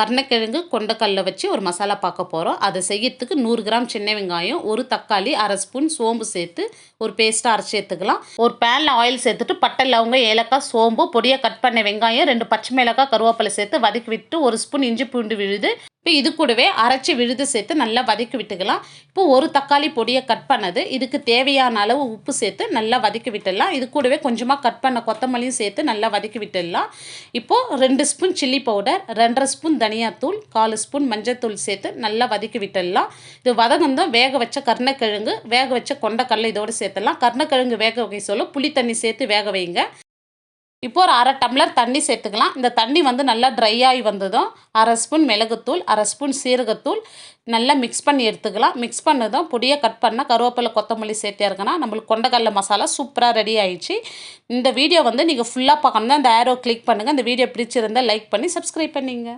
கருணக்கிழங்கு கொண்டக்கல்ல வச்சு ஒரு மசாலா பார்க்க போகிறோம் அதை செய்யறதுக்கு நூறு கிராம் சின்ன வெங்காயம் ஒரு தக்காளி அரை ஸ்பூன் சோம்பு சேர்த்து ஒரு பேஸ்ட்டாக அரைச்சி எடுத்துக்கலாம். ஒரு பேனில் ஆயில் சேர்த்துட்டு பட்டை லவங்க ஏலக்காய் சோம்பு பொடியாக கட் பண்ண வெங்காயம் ரெண்டு பச்சை மிளகாய் கருவேப்பிலை சேர்த்து வதக்கி விட்டு ஒரு ஸ்பூன் இஞ்சி பூண்டு விழுது. இப்போ இது கூடவே அரைச்சி விழுது சேர்த்து நல்லா வதக்கி விட்டுக்கலாம். இப்போ ஒரு தக்காளி பொடியை கட் பண்ணது இதுக்கு தேவையான அளவு உப்பு சேர்த்து நல்லா வதக்கி விட்டுடலாம். இது கூடவே கொஞ்சமாக கட் பண்ண கொத்தமல்லியும் சேர்த்து நல்லா வதக்கி விட்டுடலாம். இப்போது ரெண்டு ஸ்பூன் சில்லி பவுடர் ரெண்டரை ஸ்பூன் தனியாத்தூள் கால் ஸ்பூன் மஞ்சத்தூள் சேர்த்து நல்லா வதக்கி விட்டுடலாம். இது வதங்கந்தோம் வேக வச்ச கருணக்கிழங்கு வேக வச்ச கொண்டக்கடலை இதோடு சேர்த்துடலாம். கருணக்கிழங்கு வேக வைக்க சொல்ல புளி தண்ணி சேர்த்து வேக வைங்க. இப்போ ஒரு அரை டம்ளர் தண்ணி சேர்த்துக்கலாம். இந்த தண்ணி வந்து நல்லா ட்ரை ஆகி வந்ததும் அரை ஸ்பூன் மிளகுத்தூள் அரை ஸ்பூன் சீரகத்தூள் நல்லா மிக்ஸ் பண்ணி எடுத்துக்கலாம். மிக்ஸ் பண்ணதும் பொடியை கட் பண்ணால் கருவேப்பிலை கொத்தமல்லி சேர்த்தே இருக்கனா நம்மளுக்கு கொண்டக்கடலை மசாலா சூப்பராக ரெடி ஆயிடுச்சு. இந்த வீடியோ வந்து நீங்கள் ஃபுல்லாக பார்க்கணுன்னா இந்த ஆரோ கிளிக் பண்ணுங்கள் இந்த வீடியோ பிடிச்சிருந்தால் லைக் பண்ணி சப்ஸ்கிரைப் பண்ணிங்க.